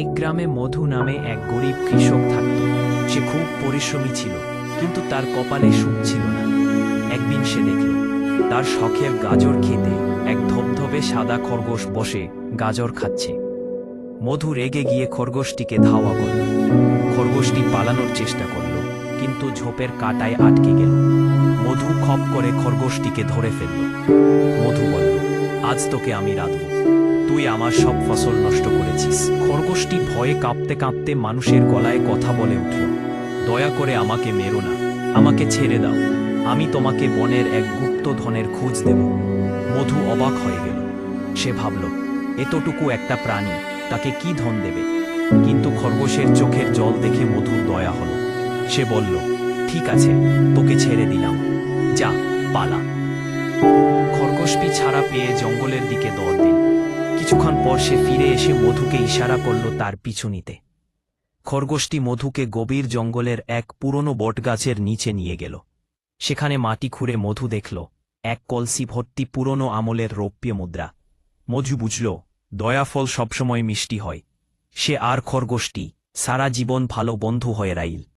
এক গ্রামে মধু নামে এক গরিব কৃষক থাকত। সে খুব পরিশ্রমী ছিল, কিন্তু তার কপালে সুখ ছিল না। একদিন সে দেখল, তার শখের গাজর খেতে এক ধবধবে সাদা খরগোশ বসে গাজর খাচ্ছে। মধু রেগে গিয়ে খরগোশটিকে ধাওয়া করল। খরগোশটি পালানোর চেষ্টা করল, কিন্তু ঝোপের কাটায় আটকে গেল। মধু খপ করে খরগোশটিকে ধরে ফেলল। মধু বলল, আজ তোকে আমি রাঁধব। তুই আমার সব ফসল নষ্ট করেছিস। ভয়ে কাঁপতে কাঁপতে মানুষের গলায় কথা বলে উঠল। দয়া করে আমাকে মেরো না, আমাকে ছেড়ে দাও। আমি তোমাকে বনের এক গুপ্ত ধনের খোঁজ দেব। মধু অবাক হয়ে গেল। সে ভাবল, এতটুকু একটা প্রাণী, তাকে কি ধন দেবে? কিন্তু খরগোশের চোখের জল দেখে মধুর দয়া হল। সে বলল, ঠিক আছে, তোকে ছেড়ে দিলাম। যা, পালা। খরগোশটি ছাড়া পেয়ে জঙ্গলের দিকে দৌড় দিল। কিছুক্ষণ পর সে ফিরে এসে মধুকে ইশারা করল তার পিছু নিতে। খরগোশটি মধুকে গভীর জঙ্গলের এক পুরনো বটগাছের নিচে নিয়ে গেল। সেখানে মাটি খুঁড়ে মধু দেখল, এক কলসি ভর্তি পুরনো আমলের রৌপ্য মুদ্রা। মধু বুঝল, দয়াফল সবসময় মিষ্টি হয়। সে আর খরগোশটি, সারা জীবন ভালো বন্ধু হয়ে রাইল।